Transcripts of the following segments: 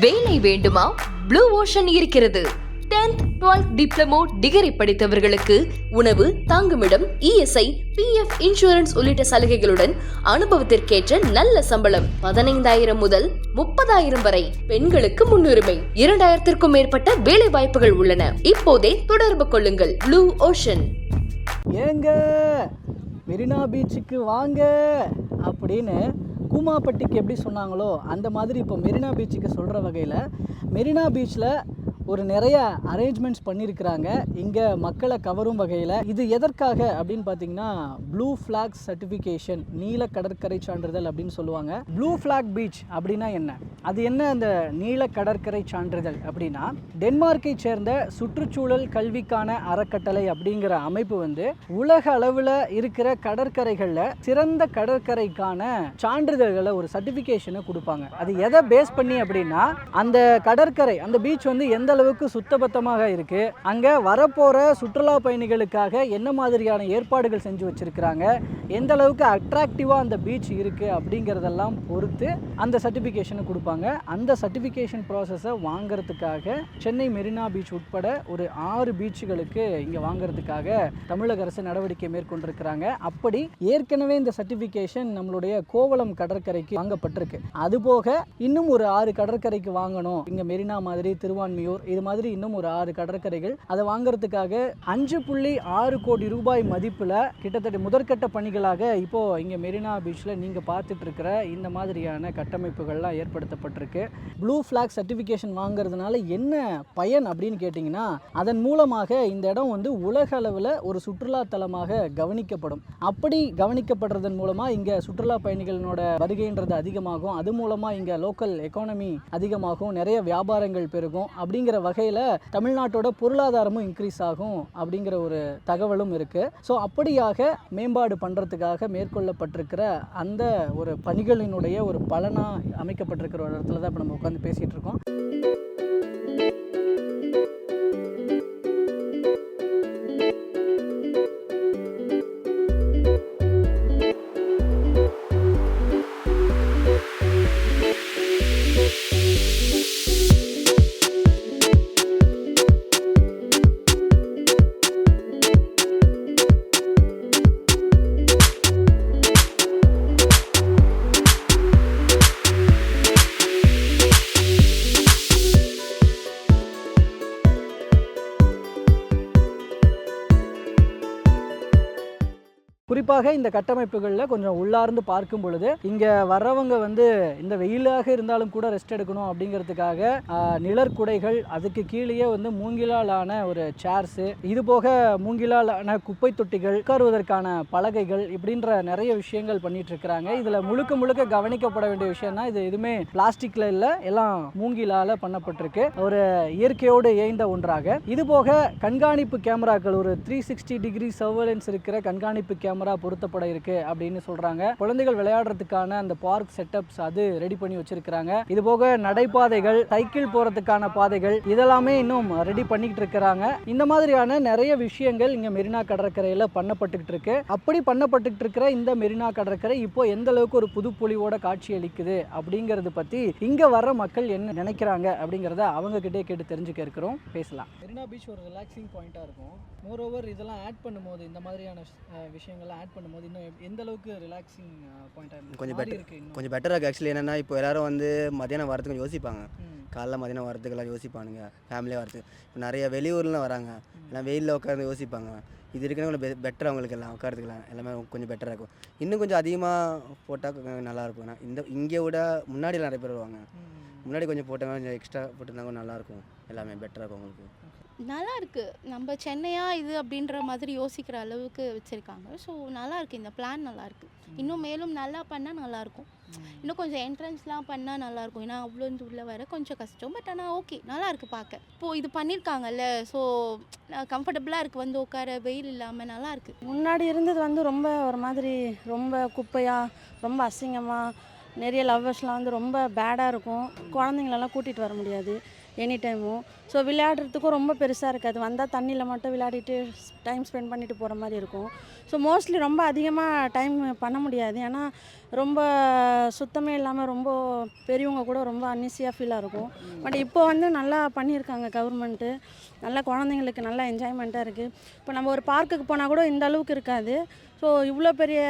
வேலை வேண்டுமா? Blue ocean இருக்கிறது. 10th 12th டிப்ளமோ டிகிரி படித்தவர்களுக்கு உணவு தாங்குமிடம் இஎஸ்ஐ பிஎஃப் இன்சூரன்ஸ் உள்ளிட்ட சலுகைகளுடன் அனுபவத்திற்கேற்ற நல்ல சம்பளம். பதினைந்தாயிரம் முதல் முப்பதாயிரம் வரை பெண்களுக்கு முன்னுரிமை. இரண்டாயிரத்திற்கும் மேற்பட்ட வேலை வாய்ப்புகள் உள்ளன. இப்போதே தொடர்பு கொள்ளுங்கள். ப்ளூ ஓஷன் ஏங்க மெரினா பீச்சுக்கு வாங்க அப்படின்னு கூமாப்பட்டிக்கு எப்படி சொன்னாங்களோ அந்த மாதிரி இப்போ மெரினா பீச்சுக்கு சொல்கிற வகையில் மெரினா பீச்சில் ஒரு நிறைய அரேஞ்ச்மெண்ட்ஸ் பண்ணியிருக்கிறாங்க. இங்கே மக்களை கவரும் வகையில். இது எதற்காக அப்படின்னு பார்த்தீங்கன்னா ப்ளூ ஃப்ளாக் சர்டிஃபிகேஷன் நீல கடற்கரை சான்றிதழ் அப்படின்னு சொல்லுவாங்க. ப்ளூ ஃப்ளாக் பீச் அப்படின்னா என்ன? அது என்ன அந்த நீல கடற்கரை சான்றிதழ் அப்படின்னா டென்மார்க்கை சேர்ந்த சுற்றுச்சூழல் கல்விக்கான அறக்கட்டளை அப்படிங்கிற அமைப்பு வந்து உலக அளவில் இருக்கிற கடற்கரைகளில் சிறந்த கடற்கரைக்கான சான்றிதழ்களை ஒரு சர்டிஃபிகேஷனை கொடுப்பாங்க. அது எதை பேஸ் பண்ணி அப்படின்னா அந்த கடற்கரை அந்த பீச் வந்து எந்த அளவுக்கு சுத்தபத்தமாக இருக்கு. அங்கே வரப்போகிற சுற்றுலா பயணிகளுக்காக என்ன மாதிரியான ஏற்பாடுகள் செஞ்சு வச்சிருக்கிறாங்க? எந்த அளவுக்கு அட்ராக்டிவாக அந்த பீச் இருக்குது அப்படிங்கிறதெல்லாம் பொறுத்து அந்த சர்டிஃபிகேஷனை கொடுப்பாங்க. அந்த சர்டிஃபிகேஷன் ப்ராசஸை வாங்குறதுக்காக சென்னை மெரினா பீச் உட்பட ஒரு ஆறு பீச்சுகளுக்கு இங்கே வாங்குறதுக்காக தமிழக அரசு நடவடிக்கை மேற்கொண்டிருக்கிறாங்க. அப்படி ஏற்கனவே இந்த சர்டிஃபிகேஷன் நம்மளுடைய கோவளம் கடற்கரைக்கு வாங்கப்பட்டிருக்கு. அதுபோக இன்னும் ஒரு ஆறு கடற்கரைக்கு வாங்கணும். இங்கே மெரினா மாதிரி திருவான்மியூர் இது மாதிரி இன்னும் ஒரு ஆறு கடற்கரைகள். அதை வாங்குறதுக்காக அஞ்சு புள்ளி ஆறு கோடி ரூபாய் மதிப்பில் கிட்டத்தட்ட முதற்கட்ட பணிகள் ஆண்டுகளாக இப்போ இங்கே மெரினா பீச்சில் நீங்கள் பார்த்துட்டு இருக்கிற இந்த மாதிரியான கட்டமைப்புகள்லாம் ஏற்படுத்தப்பட்டிருக்கு. ப்ளூ ஃப்ளாக் சர்டிஃபிகேஷன் வாங்குறதுனால என்ன பயன் அப்படின்னு கேட்டிங்கன்னா அதன் மூலமாக இந்த இடம் வந்து உலக அளவில் ஒரு சுற்றுலா தலமாக கவனிக்கப்படும். அப்படி கவனிக்கப்படுறதன் மூலமாக இங்கே சுற்றுலா பயணிகளோட வருகைன்றது அதிகமாகும். அது மூலமாக இங்கே லோக்கல் எக்கானமி அதிகமாகும். நிறைய வியாபாரங்கள் பெருகும். அப்படிங்கிற வகையில் தமிழ்நாட்டோட பொருளாதாரமும் இன்க்ரீஸ் ஆகும் அப்படிங்கிற ஒரு தகவலும் இருக்குது ஸோ அப்படியாக மேம்பாடு பண்ணுறதுக்காக மேற்கொள்ளப்பட்டிருக்கிற அந்த ஒரு பணிகளினுடைய ஒரு பலனாக அமைக்கப்பட்டிருக்கிற ஒரு இடத்துல தான் இப்போ நம்ம உட்காந்து பேசிகிட்டு இருக்கோம். குறிப்பாக இந்த கட்டமைப்புகளில் கொஞ்சம் உள்ளார்ந்து பார்க்கும் பொழுது இங்கே வர்றவங்க வந்து இந்த வெயிலாக இருந்தாலும் கூட ரெஸ்ட் எடுக்கணும் அப்படிங்கிறதுக்காக நிழற்குடைகள் அதுக்கு கீழேயே வந்து மூங்கிலால் ஆன ஒரு சேர்ஸு இது போக மூங்கிலாலான குப்பை தொட்டிகள் உட்காருவதற்கான பலகைகள் இப்படின்ற நிறைய விஷயங்கள் பண்ணிட்டு இருக்கிறாங்க. இதில் முழுக்க முழுக்க கவனிக்கப்பட வேண்டிய விஷயம்னா இது. எதுவுமே பிளாஸ்டிக்ல இல்லை எல்லாம் மூங்கிலால் பண்ணப்பட்டிருக்கு. ஒரு இயற்கையோடு இயைந்த ஒன்றாக. இது போக கண்காணிப்பு கேமராக்கள் ஒரு த்ரீ சிக்ஸ்டி டிகிரி சர்வலன்ஸ் இருக்கிற கண்காணிப்பு கேமரா பொருத்தப்பட இருக்கு அப்படின்னு சொல்றாங்க. குழந்தைகள் விளையாடுறதுக்கான அந்த பார்க் செட்டப்ஸ் அது ரெடி பண்ணி வச்சிருக்கிறாங்க. இது போக நடைபாதைகள் சைக்கிள் போறதுக்கான பாதைகள் இதெல்லாமே இன்னும் ரெடி பண்ணிக்கிட்டு இருக்கிறாங்க. இந்த மாதிரியான நிறைய விஷயங்கள் இங்க மெரினா கடற்கரையில பண்ணப்பட்டுக்கிட்டு இருக்கு. அப்படி பண்ணப்பட்டுக்கிட்டு இருக்கிற இந்த மெரினா கடற்கரை இப்போ எந்த அளவுக்கு ஒரு புதுப்பொலிவோட காட்சி அளிக்குது அப்படிங்கறது பத்தி இங்க வர்ற மக்கள் என்ன நினைக்கிறாங்க அப்படிங்கறத அவங்க கிட்டே கேட்டு தெரிஞ்சுக்க இருக்கிறோம். பேசலாம். மெரினா பீச் ஒரு ரிலாக்ஸிங் பாயிண்டா இருக்கும். மோர் ஓவர் இதெல்லாம் ஆட் பண்ணும்போது இந்த மாதிரியான விஷயங்கள்லாம் ஆட் பண்ணும்போது இன்னும் எந்த அளவுக்கு ரிலாக்ஸிங் பாயிண்டா கொஞ்சம் இன்னும்? கொஞ்சம் பெட்டராக ஆக்சுவலி என்னென்னா இப்போ எல்லாரும் வந்து மத்தியானம் வரதுக்கு கொஞ்சம் யோசிப்பாங்க. காலைல மதியானம் வரதுக்கெல்லாம் யோசிப்பானுங்க. ஃபேமிலியாக வரதுக்கு இப்போ நிறைய வெளியூர்லாம் வராங்க. எல்லாம் வெயிலில் உட்காந்து யோசிப்பாங்க. இது இருக்கிற கொஞ்சம் பெட்டர் அவங்களுக்கு எல்லாம் உட்காரத்துக்கலாம் எல்லாமே கொஞ்சம் பெட்டராக இருக்கும். இன்னும் கொஞ்சம் அதிகமாக போட்டால் நல்லாயிருக்கும் ஏன்னா இந்த இங்கே விட முன்னாடி நிறைய பேர் வருவாங்க. முன்னாடி கொஞ்சம் போட்டாங்க கொஞ்சம் எக்ஸ்ட்ரா போட்டிருந்தாங்க நல்லாயிருக்கும் எல்லாமே பெட்டராக இருக்கும் அவங்களுக்கு. நல்லா இருக்கு நம்ம சென்னையா இது அப்படின்ற மாதிரி யோசிக்கிற அளவுக்கு வச்சிருக்காங்க. ஸோ நல்லா இருக்கு இந்த பிளான் நல்லா இருக்கு இன்னும் மேலும் நல்லா பண்ணால் நல்லா இருக்கும் இன்னும் கொஞ்சம் என்ட்ரன்ஸ்லாம் பண்ணால் நல்லா இருக்கும் ஏன்னா அவ்வளோ இருந்து உள்ள வர கொஞ்சம் கஷ்டம். பட் ஆனால் ஓகே நல்லா இருக்கு பார்க்க. இப்போ இது பண்ணியிருக்காங்கல்ல. ஸோ கம்ஃபர்டபுளாக இருக்கு. வந்து உட்கார வெயில் இல்லாமல் நல்லா இருக்கு முன்னாடி இருந்தது வந்து ரொம்ப ஒரு மாதிரி ரொம்ப குப்பையாக ரொம்ப அசிங்கமாக நிறைய லவ்வர்ஸ்லாம் வந்து ரொம்ப பேடாக இருக்கும். குழந்தைங்களெல்லாம் கூட்டிகிட்டு வர முடியாது. எனி டைமும் ஸோ விளையாடுறதுக்கும் ரொம்ப பெருசாக இருக்காது. வந்தால் தண்ணியில் மட்டும் விளையாடிட்டு டைம் ஸ்பெண்ட் பண்ணிட்டு போகிற மாதிரி இருக்கும். ஸோ மோஸ்ட்லி ரொம்ப அதிகமாக டைம் பண்ண முடியாது. ஏன்னா ரொம்ப சுத்தமே இல்லாமல் ரொம்ப பெரியவங்க கூட ரொம்ப அன்னிசியாக ஃபீலாக இருக்கும். பட் இப்போ வந்து நல்லா பண்ணியிருக்காங்க கவர்மெண்ட்டு நல்லா குழந்தைங்களுக்கு நல்லா என்ஜாய்மெண்ட்டாக இருக்குது இப்போ நம்ம ஒரு பார்க்குக்கு போனால் கூட இந்த அளவுக்கு இருக்காது. ஸோ இவ்வளோ பெரிய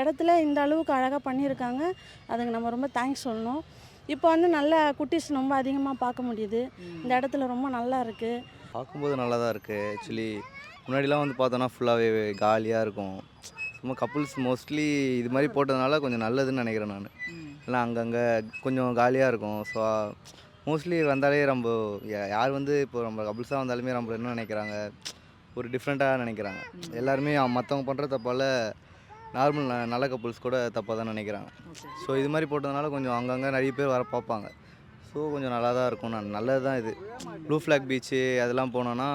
இடத்துல இந்த அளவுக்கு அழகாக பண்ணியிருக்காங்க. அதுக்கு நம்ம ரொம்ப தேங்க்ஸ் சொல்லணும். இப்போ வந்து நல்ல குட்டீஸ் ரொம்ப அதிகமாக பார்க்க முடியுது. இந்த இடத்துல ரொம்ப நல்லா இருக்குது பார்க்கும்போது நல்லா தான் இருக்குது ஆக்சுவலி முன்னாடிலாம் வந்து பார்த்தோன்னா ஃபுல்லாகவே காலியாக இருக்கும். சும்மா கப்புள்ஸ் மோஸ்ட்லி இது மாதிரி போட்டதுனால கொஞ்சம் நல்லதுன்னு நினைக்கிறேன் நான். எல்லாம் அங்கங்கே கொஞ்சம் காலியாக இருக்கும். ஸோ மோஸ்ட்லி வந்தாலே ரொம்ப யா- யார் வந்து இப்போ நம்ம கப்புள்ஸாக வந்தாலுமே நம்ம என்ன நினைக்கிறாங்க? ஒரு டிஃப்ரெண்ட்டாக நினைக்கிறாங்க. எல்லாருமே மற்றவங்க பண்ணுற தப்பால் நார்மல் நல்ல கப்புள்ஸ் கூட தப்பாக தான் நினைக்கிறாங்க. ஸோ இது மாதிரி போட்டதுனால கொஞ்சம் அங்கங்கே நிறைய பேர் வர பார்ப்பாங்க. ஸோ கொஞ்சம் நல்லா தான் இருக்கும். நான் நல்லது தான் இது. ப்ளூ ஃப்ளாக் பீச்சு அதெல்லாம் போனோன்னா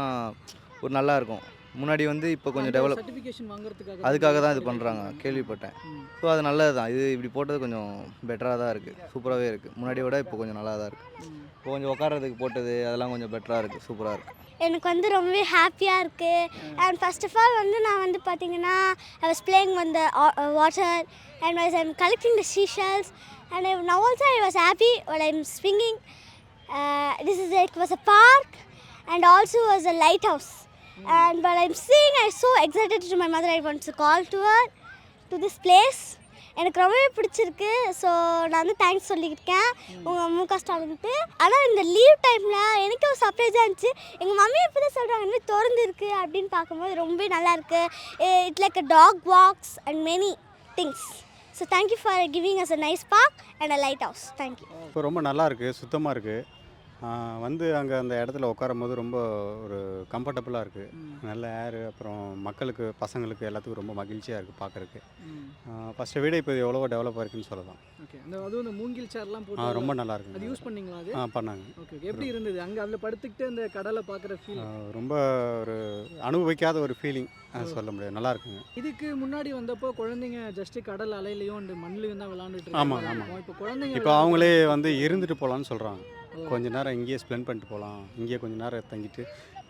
ஒரு நல்லா இருக்கும். முன்னாடி வந்து இப்போ கொஞ்சம் டெவலப் சர்டிஃபிகேஷன் வாங்குறதுக்காக அதுக்காக தான் இது பண்ணுறாங்க கேள்விப்பட்டேன். ஸோ அது நல்லது தான் இது இப்படி போட்டது கொஞ்சம் பெட்டராக தான் இருக்குது சூப்பராகவே இருக்குது முன்னாடி விட இப்போ கொஞ்சம் நல்லா தான் இருக்குது. இப்போ கொஞ்சம் உட்கார்றதுக்கு போட்டது அதெல்லாம் கொஞ்சம் பெட்டராக இருக்குது சூப்பராக இருக்குது எனக்கு வந்து ரொம்பவே ஹாப்பியாக இருக்குது அண்ட் ஃபர்ஸ்ட் ஆஃப் ஆல் வந்து நான் வந்து பார்த்தீங்கன்னா ஐ வாஸ் பிளேயிங் வந்த water and was I'm collecting the seashells and now also I was happy while I'm swinging this is it was a park and also was a lighthouse. And while i'm seeing i so excited to my mother i want to call to her to this place. எனக்கு ரொம்பவே பிடிச்சிருக்கு. So நான் வந்து thanks சொல்லியிருக்கேன். உங்கள் மு க ஸ்டாலினுக்கு ஆனால் இந்த லீவ் டைமில் எனக்கு ஒரு சர்ப்ரைஸாக இருந்துச்சு. எங்கள் மம்மி எப்படி தான் சொல்கிறாங்க இந்த திறந்து இருக்கு அப்படின்னு பார்க்கும்போது ரொம்பவே நல்லா இருக்கு. It like a dog walks and many things so thank you for giving us a nice park and a lighthouse thank you இப்போ ரொம்ப நல்லா இருக்குது சுத்தமாக இருக்குது வந்து அங்கே அந்த இடத்துல உட்காரும் போது ரொம்ப ஒரு கம்ஃபர்டபுளாக இருக்குது நல்ல ஏர் அப்புறம் மக்களுக்கு பசங்களுக்கு எல்லாத்துக்கும் ரொம்ப மகிழ்ச்சியாக இருக்குது பார்க்குறக்கு ஃபஸ்ட்டை விட இப்போ எவ்வளோ டெவலப் ஆயிருக்குன்னு சொல்லலாம். ஓகே. அதுவும் இந்த மூங்கில் சேர்லாம் போட்டு ரொம்ப நல்லா அது இருக்குங்க யூஸ் பண்ணீங்களா அது? ஆ பண்ணாங்க. ஓகே எப்படி இருந்தது? அங்கே அதில் படுத்துக்கிட்டு அந்த கடலை பார்க்குற ஃபீல் ரொம்ப ஒரு அனுபவிக்காத ஒரு ஃபீலிங் சொல்ல முடியாது. நல்லா இருக்குங்க. இதுக்கு முன்னாடி வந்தப்போ குழந்தைங்க ஜஸ்ட் கடல் அலையிலையும் இந்த மண்ணிலையும் தான் விளாண்டுட்டு ஆமா, இருக்காங்க. ஆமா. இப்போ குழந்தைங்க இப்போ அவங்களே வந்து இருந்துட்டு போகலான்னு சொல்கிறாங்க. கொஞ்ச நேரம் இங்கேயே ஸ்பெண்ட் பண்ணிட்டு போகலாம். இங்கேயே கொஞ்ச நேரம் தங்கிட்டு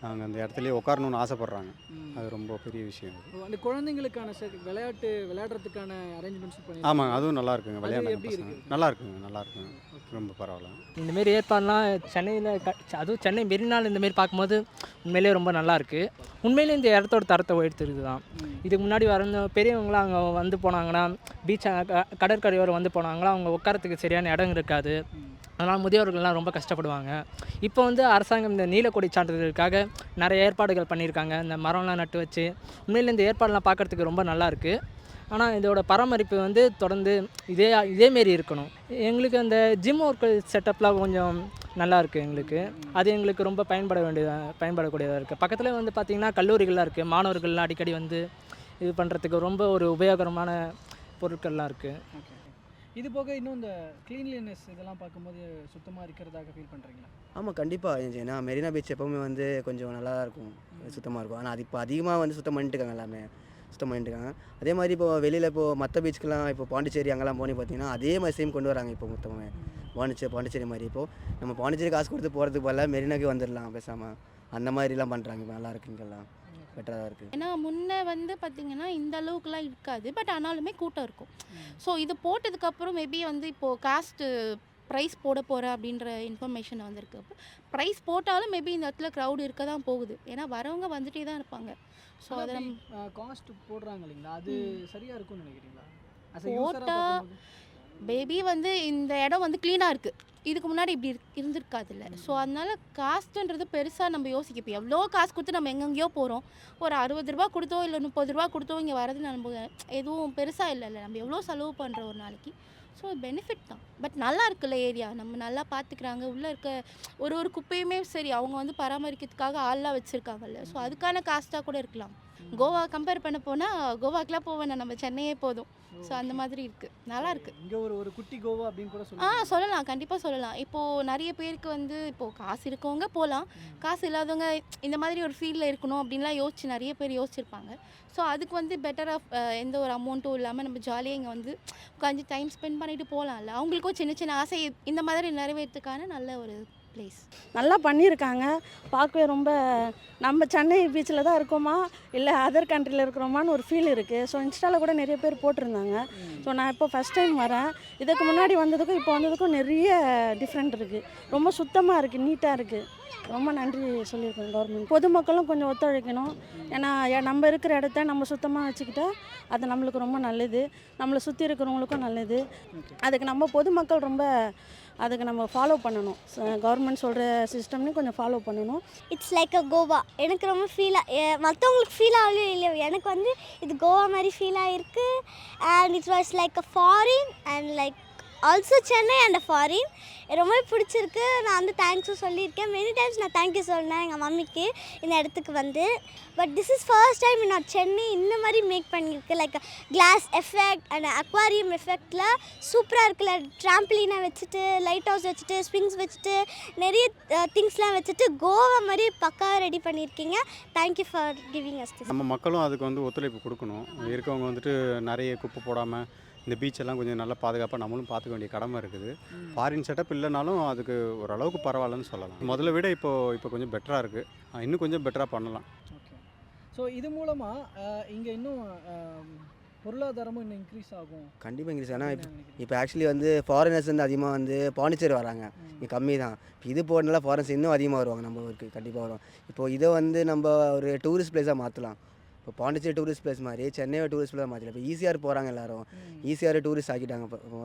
அவங்க அந்த இடத்துலயே உட்காரணும்னு ஆசைப்பட்றாங்க. அது ரொம்ப பெரிய விஷயம் அந்த குழந்தைங்களுக்கான விளையாட்டு விளையாடுறதுக்கான அரேஞ்ச்மெண்ட்ஸ் ஆமாங்க அதுவும் நல்லா இருக்குங்க. இருக்கு? நல்லா இருக்குங்க நல்லா இருக்குங்க. ரொம்ப பரவாயில்ல இந்தமாரி ஏற்பாடுலாம் சென்னையில் க அதுவும் சென்னை மெரினால் இந்தமாரி பார்க்கும்போது உண்மையிலேயே ரொம்ப நல்லா இருக்கு. உண்மையிலேயே இந்த இடத்தோட தரத்தை உயர்த்துறது தான். இதுக்கு முன்னாடி வர பெரியவங்களாம் அங்கே வந்து போனாங்கன்னா பீச் கடற்கரையோரம் வந்து போனாங்கன்னா அவங்க உட்காரத்துக்கு சரியான இடம் இருக்காது. அதனால் முதியோர்கள்லாம் ரொம்ப கஷ்டப்படுவாங்க. இப்போ வந்து அரசாங்கம் இந்த நீலக்கொடி சான்றிதழுக்காக நிறைய ஏற்பாடுகள் பண்ணியிருக்காங்க. இந்த மரம்லாம் நட்டு வச்சு. உண்மையில் இந்த ஏற்பாடுலாம் பார்க்குறதுக்கு ரொம்ப நல்லா இருக்குது ஆனால் இதோட பராமரிப்பு வந்து தொடர்ந்து இதே இதேமாரி இருக்கணும். எங்களுக்கு அந்த ஜிம் ஒர்க் செட்டப்லாம் கொஞ்சம் நல்லா இருக்குது எங்களுக்கு. அது எங்களுக்கு ரொம்ப பயன்பட வேண்டியதாக பயன்படக்கூடியதாக இருக்குது பக்கத்தில் வந்து பார்த்திங்கன்னா கல்லூரிகள்லாம் இருக்குது மாணவர்கள்லாம் அடிக்கடி வந்து இது பண்ணுறதுக்கு ரொம்ப ஒரு உபயோகரமான பொருட்கள்லாம் இருக்குது இது போக இன்னும் இந்த க்ளீன்லினஸ் இதெல்லாம் பார்க்கும்போது சுத்தமாக இருக்கிறதாக ஃபீல் பண்ணுறீங்களா ஆமாம் கண்டிப்பாக ஏன்னா மெரினா பீச் எப்போவுமே வந்து கொஞ்சம் நல்லா தான் இருக்கும். சுத்தமாக இருக்கும். ஆனால் அது இப்போ அதிகமாக வந்து சுத்தம் பண்ணிட்டு இருக்காங்க எல்லாமே. சுத்தம் பண்ணிட்டு இருக்காங்க. அதே மாதிரி இப்போ வெளியில் இப்போ மற்ற பீச்சுக்கெலாம் இப்போ பாண்டிச்சேரி அங்கெல்லாம் போனி பார்த்தீங்கன்னா அதே மாதிரி சேம் கொண்டு வராங்க இப்போ மொத்தமே. பாண்டிச்சேரி பாண்டிச்சேரி மாதிரி. இப்போ நம்ம பாண்டிச்சேரி காசு கொடுத்து போகிறதுக்கு பதிலாக மெரினாக்கு வந்துடலாம் பேசாமல் அந்த மாதிரிலாம் பண்ணுறாங்க இப்போ நல்லா இருக்கு இங்கெல்லாம். பெட்டராக இருக்குது ஏன்னா முன்ன வந்து பார்த்தீங்கன்னா இந்த அளவுக்குலாம் இருக்காது. பட் ஆனாலுமே கூட்டம் இருக்கும். ஸோ இது போட்டதுக்கப்புறம் மேபி வந்து இப்போது காஸ்ட்டு ப்ரைஸ் போட போகிறேன் அப்படின்ற இன்ஃபர்மேஷன் வந்திருக்கு. ப்ரைஸ் போட்டாலும் மேபி இந்த இடத்துல க்ரௌட் இருக்க தான் போகுது. ஏன்னா வரவங்க வந்துட்டே தான் இருப்பாங்க. ஸோ அதை நம்ம காஸ்ட் போடுறாங்க இல்லைங்களா? அது சரியாக இருக்கும்னு நினைக்கிறீங்களா? As பேபி வந்து இந்த இடம் வந்து க்ளீனாக இருக்குது இதுக்கு முன்னாடி இப்படி இரு- இருந்திருக்காதுல்ல. ஸோ அதனால காஸ்ட்டுன்றது பெருசாக நம்ம யோசிக்க இப்போ எவ்வளோ காசு கொடுத்து நம்ம எங்கெங்கேயோ போகிறோம் ஒரு அறுபது ரூபா கொடுத்தோ இல்லை முப்பது ரூபா கொடுத்தோ இங்கே வரது நம்ம எதுவும் பெருசாக இல்லைல்ல. நம்ம எவ்வளோ செலவு பண்ணுறோம் ஒரு நாளைக்கு. ஸோ பெனிஃபிட் தான். பட் நல்லா இருக்குல்ல ஏரியா நம்ம நல்லா பார்த்துக்கிறாங்க உள்ளே இருக்க ஒரு ஒரு குப்பையுமே சரி அவங்க வந்து பராமரிக்கிறதுக்காக ஆள்லாம் வச்சுருக்காங்கல்ல. ஸோ அதுக்கான காஸ்ட்டாக கூட இருக்கலாம். கோவா கம்பேர் பண்ண போனால் கோவாக்கெலாம் போவேன் நம்ம சென்னையே போதும். ஸோ அந்த மாதிரி இருக்குது நல்லா இருக்கு. இங்க ஒரு ஒரு குட்டி கோவா அப்படின்னு கூட ஆ சொல்லுவாங்க சொல்லலாம். கண்டிப்பாக சொல்லலாம். இப்போது நிறைய பேருக்கு வந்து இப்போது காசு இருக்கவங்க போகலாம் காசு இல்லாதவங்க இந்த மாதிரி ஒரு ஃபீல்டில் இருக்கணும் அப்படின்லாம் யோசிச்சு நிறைய பேர் யோசிச்சிருப்பாங்க. ஸோ அதுக்கு வந்து பெட்டராக எந்த ஒரு அமௌண்ட்டும் இல்லாமல் நம்ம ஜாலியாக இங்கே வந்து உட்காந்து டைம் ஸ்பெண்ட் பண்ணிட்டு போகலாம்ல அவங்களுக்கும் சின்ன சின்ன ஆசை. இந்த மாதிரி நிறைவேற்றுக்கான நல்ல ஒரு பிளேஸ் நல்லா பண்ணியிருக்காங்க. பார்க்கவே ரொம்ப நம்ம சென்னை பீச்சில் தான் இருக்கோமா? இல்லை அதர் கண்ட்ரியில் இருக்கிறோமான்னு ஒரு ஃபீல் இருக்குது ஸோ இன்ஸ்டாவில் கூட நிறைய பேர் போட்டிருந்தாங்க. ஸோ நான் இப்போ ஃபஸ்ட் டைம் வரேன். இதுக்கு முன்னாடி வந்ததுக்கும் இப்போ வந்ததுக்கும் நிறைய டிஃப்ரெண்ட் இருக்குது ரொம்ப சுத்தமாக இருக்குது நீட்டாக இருக்குது ரொம்ப நன்றி சொல்லியிருக்கேன் கவர்மெண்ட் பொதுமக்களும் கொஞ்சம் ஒத்துழைக்கணும். ஏன்னா நம்ம இருக்கிற இடத்த நம்ம சுத்தமாக வச்சுக்கிட்டா அது நம்மளுக்கு ரொம்ப நல்லது. நம்மளை சுற்றி இருக்கிறவங்களுக்கும் நல்லது. அதுக்கு நம்ம பொதுமக்கள் ரொம்ப அதுக்கு நம்ம ஃபாலோ பண்ணணும். கவர்மெண்ட் சொல்கிற சிஸ்டம்னு கொஞ்சம் ஃபாலோ பண்ணணும். இட்ஸ் லைக் அ கோவா எனக்கு ரொம்ப ஃபீலாக மற்றவங்களுக்கு ஃபீல் ஆகலையும் இல்லையோ எனக்கு வந்து இது கோவா மாதிரி ஃபீல் ஆகிருக்கு and it's was like a foreign and like also Chennai and foreign ரொம்ப பிடிச்சிருக்கு. நான் வந்து தேங்க்ஸும் சொல்லியிருக்கேன். மெனி டைம்ஸ் நான் தேங்க்யூ சொன்னேன் எங்கள் மம்மிக்கு இந்த இடத்துக்கு வந்து. But this is first time நான் சென்னை இந்த மாதிரி மேக் பண்ணியிருக்கு. Like glass effect and aquarium எஃபெக்டில் சூப்பராக இருக்குல்ல. ட்ராம்பிளினை வச்சுட்டு லைட் ஹவுஸ் வச்சுட்டு ஸ்விங்ஸ் வச்சுட்டு நிறைய திங்ஸ்லாம் வச்சுட்டு கோவா மாதிரி பக்காவாக ரெடி பண்ணியிருக்கீங்க. தேங்க்யூ ஃபார் கிவிங் அஸ் நம்ம மக்களும் அதுக்கு வந்து ஒத்துழைப்பு கொடுக்கணும். இருக்கவங்க வந்துட்டு நிறைய குப்பை போடாமல் இந்த பீச்செல்லாம் கொஞ்சம் நல்லா பாதுகாப்பாக நம்மளும் பார்த்துக்க வேண்டிய கடமை இருக்குது. ஃபாரின் செட்டப் இல்லைனாலும் அதுக்கு ஓரளவுக்கு பரவாயில்லன்னு சொல்லலாம். முதல்ல விட இப்போ இப்போ கொஞ்சம் பெட்டராக இருக்குது இன்னும் கொஞ்சம் பெட்டராக பண்ணலாம். ஓகே ஸோ இது மூலமாக இங்கே இன்னும் பொருளாதாரமும் இன்னும் இன்க்ரீஸ் ஆகும். கண்டிப்பாக இங்கிலீஷ் ஆனால் இப்போ ஆக்சுவலி வந்து ஃபாரினர்ஸ் வந்து அதிகமாக வந்து பாண்டிச்சேரி வராங்க. இங்கே கம்மி தான். இப்போ இது போனால ஃபாரினர்ஸ் இன்னும் அதிகமாக வருவாங்க நம்ம ஊருக்கு. கண்டிப்பாக வரும். இப்போது இதை வந்து நம்ம ஒரு டூரிஸ்ட் பிளேஸாக மாற்றலாம் இப்போ பாண்டிச்சேரி டூரிஸ்ட் பிளேஸ் மாதிரி சென்னையை டூரிஸ்ட் பிளேஸாக மாற்றலாம் இப்போ ஈஸியாக போகிறாங்க எல்லாரும். ஈஸியாக டூரிஸ்ட் ஆக்கிட்டாங்க. இப்போ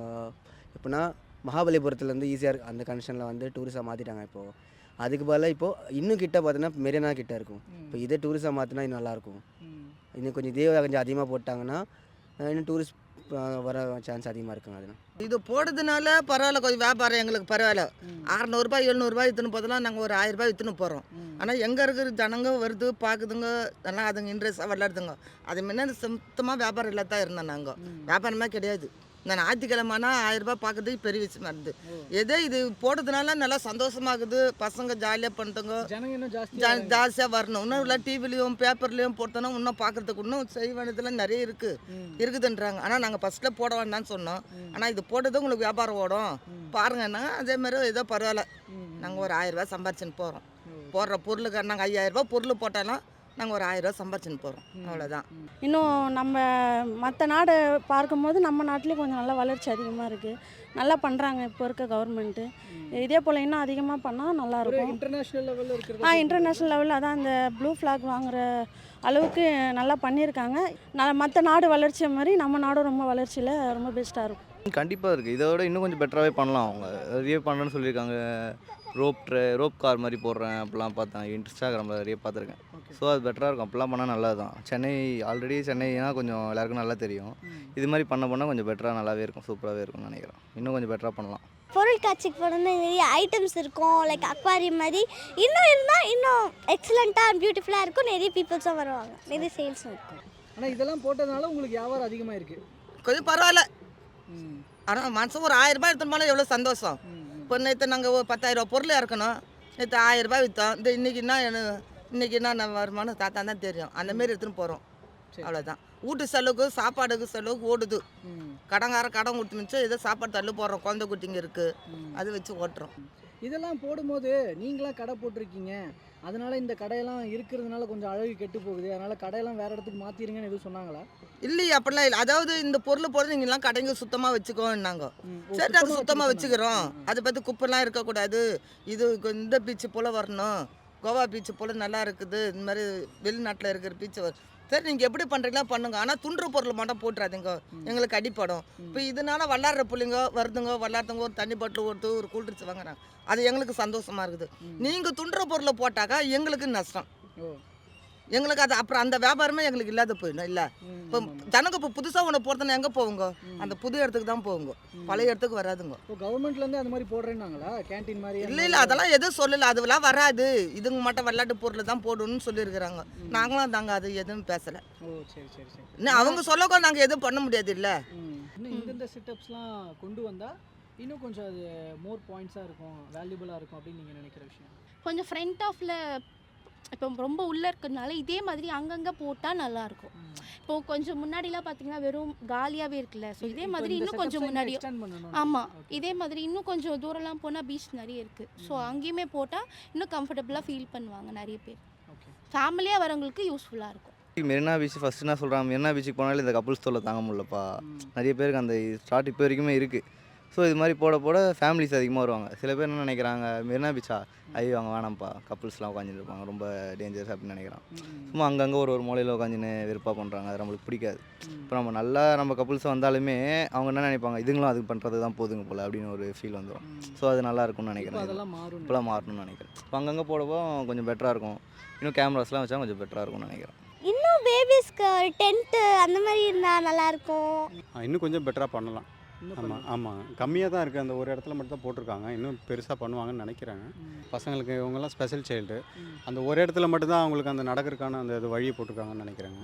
எப்படின்னா மகாபலிபுரத்துலேருந்து ஈஸியாக அந்த கண்டிஷனில் வந்து டூரிஸ்டாக மாற்றிட்டாங்க இப்போது அதுக்கு பதிலாக இப்போது இன்னும் கிட்ட பார்த்தீங்கன்னா மெரினா கிட்ட இருக்கும். இப்போ இதே டூரிஸ்டாக மாற்றினா இன்னும் நல்லாயிருக்கும். இன்னும் கொஞ்சம் இதே கொஞ்சம் அதிகமாக போட்டாங்கன்னா இன்னும் டூரிஸ்ட் வர சான்ஸ் அதிகமாக இருக்குங்க அதுனா இது போடுறதுனால பரவாயில்ல கொஞ்சம் வியாபாரம் எங்களுக்கு பரவாயில்ல. அறநூறுபா எழுநூறுபா விற்றுன்னு போதெல்லாம் நாங்கள் ஒரு ஆயிரரூபா விற்றுன்னு போகிறோம் ஆனால் எங்கே இருக்கிற ஜனங்க வருது பார்க்குதுங்க எல்லாம் அதுங்க இன்ட்ரெஸ்ட்டாக விளாடுதுங்க அது முன்னாடி சுத்தமாக வியாபாரம் இல்லாதான் இருந்தோம் நாங்கள் வியாபாரமே கிடையாது. இந்த ஞாயிற்றுக்கிழமைனா ஆயிரரூபா பார்க்கறதுக்கு பெரிய விஷயமா இருந்தது. ஓ. எதோ இது போடுறதுனால நல்லா சந்தோஷமாகுது. பசங்க ஜாலியாக ஜா ஜாஸ்தியாக வரணும். இன்னும் இல்லை டிவிலையும் பேப்பர்லேயும் போட்டோன்னா இன்னும் பார்க்குறதுக்கு இன்னும் செய்ய வேண்டியதெல்லாம் நிறைய இருக்குது இருக்குதுன்றாங்க. ஆனால் நாங்கள் ஃபஸ்ட்டில் போட வேண்டாம்னு சொன்னோம். ஆனால் இது போட்டது உங்களுக்கு வியாபாரம் ஓடும். பாருங்கன்னா அதே மாதிரி ஏதோ பரவாயில்ல. நாங்கள் ஒரு ஆயிரரூபா சம்பாரிச்சுன்னு போகிறோம் போடுற பொருளுக்கு நாங்கள் ஐயாயிரரூபா பொருள் போட்டாலும் நாங்கள் ஒரு ஆயிரரூபா சம்பாரிச்சுன்னு போகிறோம் அவ்வளோதான் இன்னும் நம்ம மற்ற நாடு பார்க்கும்போது நம்ம நாட்டிலேயும் கொஞ்சம் நல்லா வளர்ச்சி அதிகமாக இருக்குது நல்லா பண்ணுறாங்க இப்போ இருக்க கவர்மெண்ட்டு இதே போல் இன்னும் அதிகமாக பண்ணால் நல்லாயிருக்கும் இன்டர்நேஷனல் லெவலில் இருக்கிறது ஆ இன்டர்நேஷ்னல் லெவலில் அதான் அந்த ப்ளூ ஃப்ளாக் வாங்குற அளவுக்கு நல்லா பண்ணியிருக்காங்க. நான் மற்ற நாடு வளர்ச்சி மாதிரி நம்ம நாடும் ரொம்ப வளர்ச்சியில் ரொம்ப பெஸ்ட்டாக இருக்கும். கண்டிப்பாக இருக்குது இதை விட இன்னும் கொஞ்சம் பெட்டராகவே பண்ணலாம் அவங்க. நிறைய பண்ணுறேன்னு சொல்லியிருக்காங்க. ரோப் ட்ரே ரோப் கார் மாதிரி போடுறேன் அப்படிலாம் பார்த்தேன். இன்ஸ்டாகிராமில் நிறைய பார்த்துருக்கேன். ஸோ அது பெட்டராக இருக்கும். அப்படிலாம் பண்ணால் நல்லது தான் சென்னை ஆல்ரெடி சென்னைனா கொஞ்சம் எல்லாருக்கும் நல்லா தெரியும். இது மாதிரி பண்ண பண்ணால் கொஞ்சம் பெட்டராக நல்லாவே இருக்கும் சூப்பராகவே இருக்கும்னு நினைக்கிறேன். இன்னும் கொஞ்சம் பெட்டராக பண்ணலாம். பொருள் காட்சிக்கு போனோம்னா நிறைய ஐட்டம்ஸ் இருக்கும் லைக் அக்வாரியம் மாதிரி. இன்னும் இருந்தால் இன்னும் எக்ஸலண்ட்டாக அண்ட் பியூட்டிஃபுல்லாக இருக்கும். நிறைய பீப்புள்ஸும் வருவாங்க. நிறைய சேல்ஸும் இருக்கும். ஆனால் இதெல்லாம் போட்டதுனால உங்களுக்கு வியாபாரம் அதிகமாக இருக்கு கொஞ்சம் பரவாயில்ல. ஆனால் மனுஷன் ஒரு ஆயிரரூபா எடுத்துன்னு போனால் எவ்வளோ சந்தோஷம். இப்போ நேற்று நாங்கள் ஒரு பத்தாயிரரூபா பொருள் இறக்கணும். நேற்று ஆயிரரூபா விற்றோம் இந்த எனக்கு இன்னைக்கு என்ன வருமானம் தாத்தா தான் தெரியும். அந்த மாரி எடுத்துன்னு போகிறோம். அவ்வளோதான் வீட்டு செலவுக்கு சாப்பாடுக்கு செலவுக்கு ஓடுது. கடங்கார கடன் கொடுத்துனுச்சு ஏதோ சாப்பாடு தள்ளு போடுறோம். குழந்தை குட்டிங்க இருக்குது. அது வச்சு ஓட்டுறோம். இதெல்லாம் போடும்போது நீங்களாம் கடை போட்டிருக்கீங்க. அதனால இந்த கடையெல்லாம் இருக்கிறதுனால கொஞ்சம் அழகு கெட்டு போகுது. அதனால கடையெல்லாம் வேற இடத்துக்கு மாத்திருங்கன்னு எதுவும் சொன்னாங்களா? இல்லையே அப்படிலாம் இல்லை. அதாவது இந்த பொருள் போடுறது நீங்களாம் கடைங்க சுத்தமாக வச்சுக்கோன்னாங்க. சரி நாங்கள் சுத்தமாக வச்சுக்கிறோம். அதை பற்றி குப்பைலாம் இருக்கக்கூடாது. இது இந்த பீச்சு போல் வரணும். கோவா பீச்சு போல் நல்லா இருக்குது. இந்த மாதிரி வெளிநாட்டில் இருக்கிற பீச்சு வரும் சரி நீங்கள் எப்படி பண்ணுறீங்களோ பண்ணுங்க. ஆனால் துண்டுற பொருள் மட்டும் போட்டுறாதீங்க. எங்களுக்கு அடிப்படும். இப்போ இதனால விளாட்ற பிள்ளைங்க வருதுங்க விளாட்றவங்க ஒரு தண்ணி பாட்டில் கொடுத்து ஒரு கூல்ட்ரிங்க்ஸ் வாங்குறாங்க. அது எங்களுக்கு சந்தோஷமாக இருக்குது. நீங்கள் துண்டுற பொருளை போட்டாக்கா எங்களுக்கு நஷ்டம். எங்களுக்கு அது அப்புறம் அந்த வியாபாரமே எங்களுக்கு இல்லாத போயிடும் இல்லை? இப்போ ஜனங்க இப்போ புதுசாக ஒன்று போடுறதுன்னா எங்கே போகுங்க அந்த புது இடத்துக்கு தான் போகுங்க பழைய இடத்துக்கு வராதுங்க. இப்போ கவர்மெண்ட்லேருந்து அந்த மாதிரி போடுறேன்னாங்களா? கேண்டீன் மாதிரி இல்லை இல்லை அதெல்லாம் எதுவும் சொல்லலை. அதுவெல்லாம் வராது. இதுங்க மட்டும் விளையாட்டு பொருள் தான் போடணும்னு சொல்லியிருக்கிறாங்க. நாங்களும் தாங்க அது எதுவும் பேசலை. ஓ சரி சரி சரி. இன்னும் அவங்க சொல்லக்கூட நாங்கள் எதுவும் பண்ண முடியாது இல்லை. இன்னும் இந்தந்த செட்டப்ஸ்லாம் கொண்டு வந்தால் இன்னும் கொஞ்சம் அது மோர் பாயிண்ட்ஸாக இருக்கும் வேல்யூபிளாக இருக்கும் அப்படின்னு நீங்கள் நினைக்கிற விஷயம்? கொஞ்சம் ஃப்ரண்ட் ஆஃபில் இப்போ ரொம்ப உள்ளே இருக்கிறதுனால இதே மாதிரி அங்கங்கே போட்டால் நல்லாயிருக்கும் இப்போ கொஞ்சம் முன்னாடிலாம் பார்த்தீங்கன்னா வெறும் காலியாகவே இருக்குல்ல. ஸோ இதே மாதிரி இன்னும் கொஞ்சம் முன்னாடி. ஆமாம். இதே மாதிரி இன்னும் கொஞ்சம் தூரம்லாம் போனால் பீச் நிறைய இருக்குது ஸோ அங்கேயுமே போட்டால் இன்னும் கம்ஃபர்டபுளாக ஃபீல் பண்ணுவாங்க நிறைய பேர். ஃபேமிலியாக வரவங்களுக்கு யூஸ்ஃபுல்லாக இருக்கும். மெரினா பீச் ஃபஸ்ட்டு நான் சொல்கிறேன் மெரினா பீச்சுக்கு போனாலே இந்த கப்புள்ஸ் தொல்லை தாங்க முடியலப்பா. நிறைய பேருக்கு அந்த ஸ்டார்ட் இப்போ வரைக்குமே இருக்குது ஸோ இது மாதிரி போட போட ஃபேமிலிஸ் அதிகமாக வருவாங்க. சில பேர் என்ன நினைக்கிறாங்க மெரினா பீச்சா? ஐயோ அங்கே வேணாம்ப்பா. கப்புள்ஸ்லாம் உட்காந்துட்டு இருப்பாங்க. ரொம்ப டேஞ்சர்ஸ் அப்படின்னு நினைக்கிறான். சும்மா அங்கங்கே ஒரு ஒரு மூலையில் உட்காந்துன்னு வெறுப்பாக பண்ணுறாங்க அது நம்மளுக்கு பிடிக்காது. இப்போ நம்ம நல்லா நம்ம கப்புள்ஸ் வந்தாலுமே அவங்க என்ன நினைப்பாங்க இதுங்களும் அதுக்கு பண்ணுறது தான் போதுங்க போல் அப்படின்னு ஒரு ஃபீல் வந்துடும் ஸோ அது நல்லா இருக்கும்னு நினைக்கிறேன் அதெல்லாம் மாறும் இப்போலாம் மாறணும்னு நினைக்கிறேன். இப்போ அங்கங்கே போடப்போ கொஞ்சம் பெட்டராக இருக்கும். இன்னும் கேமராஸ்லாம் வச்சா கொஞ்சம் பெட்டராக இருக்கும்னு நினைக்கிறேன். இன்னும் பேபிஸ்க்கு ஒரு டென்ட்டு அந்த மாதிரி இருந்தால் நல்லாயிருக்கும் இன்னும் கொஞ்சம் பெட்டராக பண்ணலாம். ஆமாம் ஆமாம் கம்மியாக தான் இருக்குது அந்த ஒரு இடத்துல மட்டும் தான் போட்டிருக்காங்க. இன்னும் பெருசாக பண்ணுவாங்கன்னு நினைக்கிறாங்க பசங்களுக்கு இவங்கெல்லாம் ஸ்பெஷல் சைல்டு அந்த ஒரு இடத்துல மட்டும்தான் அவங்களுக்கு அந்த நடக்கிறதுக்கான அந்த இது வழியை போட்டிருக்காங்கன்னு நினைக்கிறாங்க.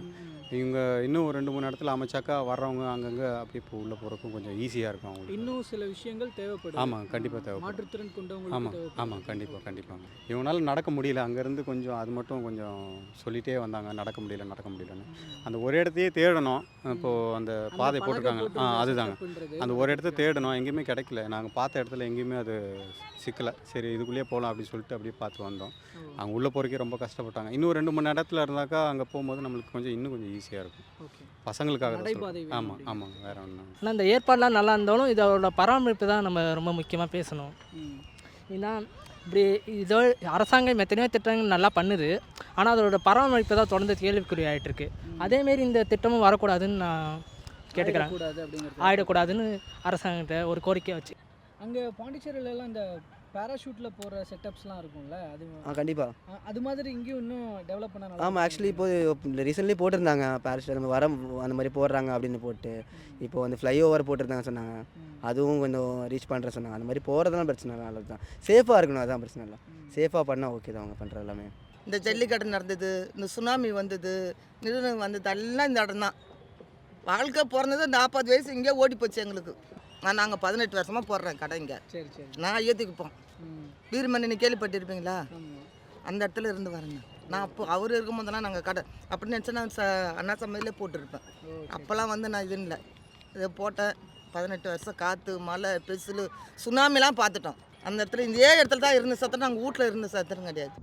இவங்க இன்னும் ஒரு ரெண்டு மூணு இடத்துல அமைச்சாக்கா வர்றவங்க அங்கங்கே அப்படியே இப்போ உள்ளே போகிறக்கும் கொஞ்சம் ஈஸியாக இருக்கும் அவங்களுக்கு. இன்னும் சில விஷயங்கள் தேவைப்படும் ஆமாம் கண்டிப்பாக மாற்றுத்திறன் கொண்டவங்களுக்கு ஆமாம் ஆமாம் கண்டிப்பாக கண்டிப்பாங்க இவங்களால நடக்க முடியல. அங்கேருந்து கொஞ்சம் அது மட்டும் கொஞ்சம் சொல்லிகிட்டே வந்தாங்க நடக்க முடியல நடக்க முடியலன்னு. அந்த ஒரு இடத்தையே தேடணும். இப்போது அந்த பாதை போட்டிருக்காங்க. ஆ அதுதாங்க. அந்த ஒரு இடத்த தேடணும். எங்கேயுமே கிடைக்கல. நாங்கள் பார்த்த இடத்துல எங்கேயுமே அது சிக்கலை. சரி இதுக்குள்ளேயே போகலாம் அப்படின்னு சொல்லிட்டு அப்படியே பார்த்து வந்தோம். அங்கே உள்ளே போகிறக்கே ரொம்ப கஷ்டப்பட்டாங்க. இன்னும் ரெண்டு மூணு இடத்துல இருந்தாக்கா அங்கே போகும்போது நம்மளுக்கு கொஞ்சம் இன்னும் கொஞ்சம் ஈஸியாக இருக்கும். பசங்களுக்காக தான் ஆமாம். ஆமாங்க வேற ஒன்றும் ஆனால் இந்த ஏற்பாடுலாம் நல்லா இருந்தாலும் இதோட பராமரிப்பு தான் நம்ம ரொம்ப முக்கியமாக பேசணும். ம். ஏன்னா இப்படி இதோ அரசாங்கம் எத்தனையோ திட்டங்கள் நல்லா பண்ணுது. ஆனால் அதோட பராமரிப்பு தான் தொடர்ந்து கேள்விக்குறி ஆகிட்டு இருக்கு அதேமாரி இந்த திட்டமும் வரக்கூடாதுன்னு நான் கேட்டுக்கிறேன். ஆயிடக்கூடாதுன்னு அரசாங்கத்தை ஒரு கோரிக்கை வச்சு. அங்கே பாண்டிச்சேரியில எல்லாம் இந்த பேராஷூட்டில் போகிற செட்டப்ஸ்லாம் இருக்கும்ல அது ஆ கண்டிப்பாக அது மாதிரி இங்கேயும் இன்னும் டெவலப் பண்ண ஆமாம் ஆக்சுவலி இப்போ ரீசெண்ட்லி போட்டிருந்தாங்க பாரிஸ் நம்ம வர அந்த மாதிரி போடுறாங்க அப்படின்னு போட்டு. இப்போ வந்து ஃப்ளைஓவர் போட்டிருந்தாங்க சொன்னாங்க. அதுவும் கொஞ்சம் ரீச் பண்ணுற சொன்னாங்க. அந்த மாதிரி போகிறதெல்லாம் பிரச்சனை இல்லை நல்லது தான் சேஃபாக இருக்கணும் அதான் பிரச்சனை இல்லை. சேஃபாக பண்ணால் ஓகே தான் அவங்க பண்ணுறது எல்லாமே. இந்த ஜல்லிக்கட்டு நடந்தது இந்த சுனாமி வந்தது நிறுவனம் வந்தது எல்லாம் இந்த இடம் தான். வாழ்க்கை பிறந்தது நாற்பது வயசு இங்கே ஓடி போச்சு எங்களுக்கு. நான் நாங்கள் பதினெட்டு வருஷமாக போடுறேன் கடை இங்கே. சரி சரி. நான் ஏற்றுக்குப்போம் வீரமணி கேள்விப்பட்டிருப்பீங்களா? அந்த இடத்துல இருந்து வரேங்க. நான் அப்போ அவர் இருக்கும்போது தான் நாங்கள் கடை அப்படின்னு நினச்சா நான் ச அண்ணா சமையலே போட்டிருப்பேன். அப்போல்லாம் வந்து நான் இது இல்லை. இதை போட்டேன். பதினெட்டு வருஷம் காற்று மழை பெசிலு சுனாமிலாம் பார்த்துட்டோம். அந்த இடத்துல இதே இடத்துல தான் இருந்த சத்தம் நாங்கள் வீட்டில் இருந்த சத்தம் கிடையாது.